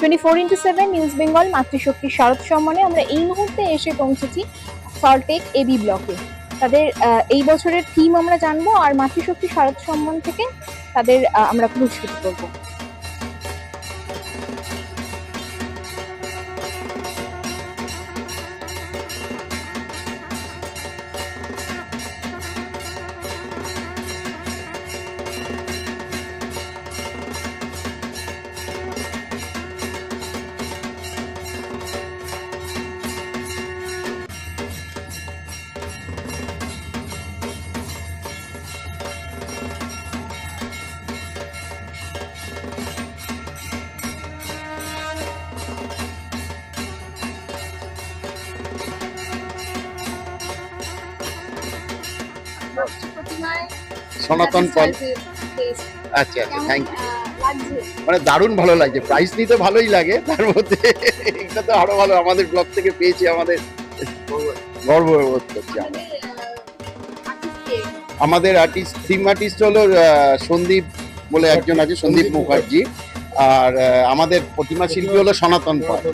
Twenty four into seven news Bengal মাতৃশক্তি শারদ সম্মানে আমরা এই মুহূর্তে এসে পৌঁছেছি সল্টেক এবি ব্লকে তাদের এই বছরের থিম আমরা জানব আর মাতৃশক্তি শারদ সম্মান থেকে তাদের আমরা পুরস্কৃত করব সনাতন পল আচ্ছা আচ্ছা থ্যাংক ইউ মানে দারুণ ভালো লাগছে। প্রাইস নিতে ভালোই লাগে তার মধ্যে এটা তো আরও ভালো আমাদের ব্লগ থেকে পেয়েছি আমাদের গর্ব বোধ করছি আমরা। আমাদের আর্টিস্ট থিম আর্টিস্ট হলো সন্দীপ বলে একজন আছে সন্দীপ মুখার্জি। আর আমাদের প্রতিমা শিল্পী হলো সনাতন পাল।